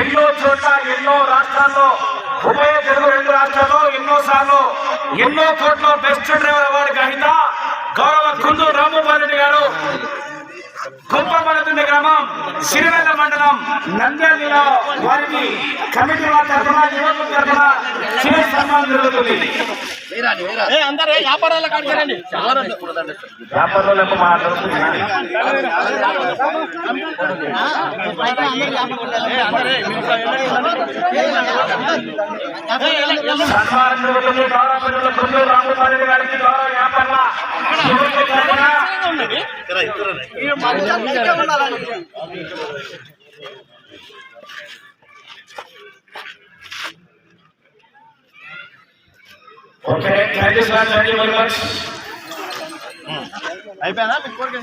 ఎన్నో చోట్ల ఎన్నో రాష్ట్రాల్లో ఉభయ తెలుగు రెండు రాష్ట్రాల్లో ఎన్నో సార్లు ఎన్నో కోట్ల బెస్ట్ డ్రైవర్ అవార్డు గ్రహీత గౌరవ కుందూరు రామగోపాల్ రెడ్డి గారు. గొప్పపడుతున్న గ్రామం సిరివెల్ల మండలం నంద్యాల జిల్లా వారికి కమిటీ వారి తరఫున యువకుల తరఫున చిన్న సన్మానం జరుగుతుంది. అందరూ వ్యాపారాల కాడికి రండి వ్యాపారులకు okay thank you sir thank you very much అయిపోయినా మీకు కోరిక